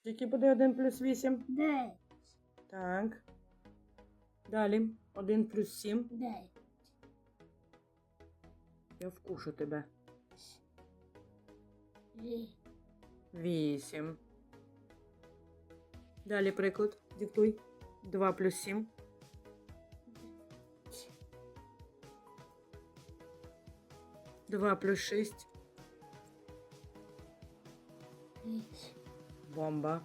Скільки буде 1 плюс 8? Дев'ять. Так. Далі. 1 плюс 7. Дев'ять. Я вкушу тебе. Ві. 8. Далі приклад. Диктуй. 2 плюс 7. Два плюс шесть. Бомба.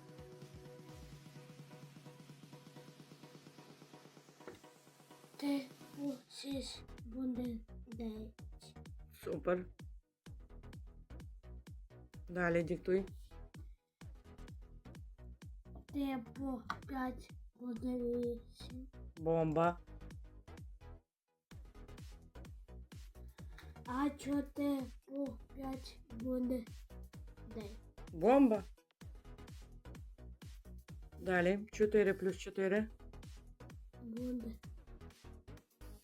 Плюс шість буде дев'ять. Супер. Далі диктуй. Три по п'ять буде вісім. Бомба. А чотири по п'ять буде дев'ять. Бомба. Далі. 4 плюс 4. Буде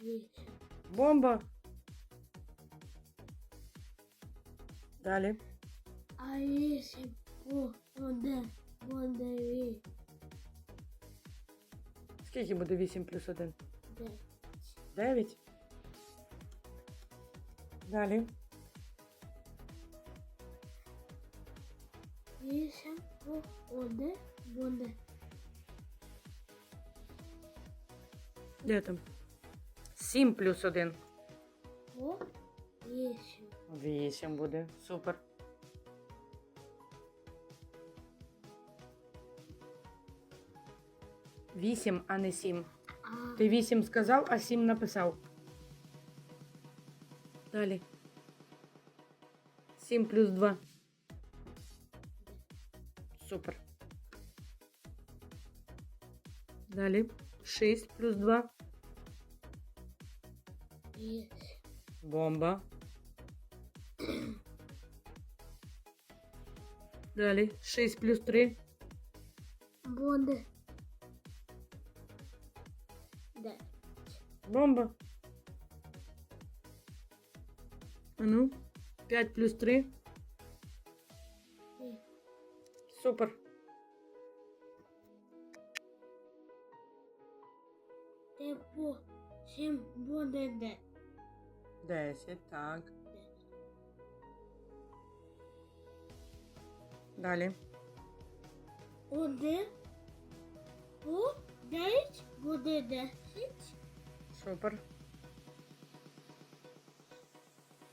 вісім. Бомба. Далі. А вісім по один буде вісім. Скільки буде 8 плюс 1? Дев'ять. 9. Далі. Вісім по один буде Де там? 7 плюс 1. по вісім. 8 буде. Супер. Вісім, а не сім. А Ти вісім сказав, а сім написав. Далі. Сім плюс два. Супер. Далі. Шість плюс два. вісім. Бомба. Далі. 6 плюс 3. Буде дев'ять. Бомба. А ну. 5 плюс 3. Вісім. Супер. Три по сім буде дев'ять. 10, так. Далі. Один по дев'ять буде десять, Супер.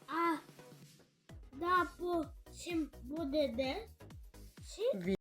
а два по сім буде десять.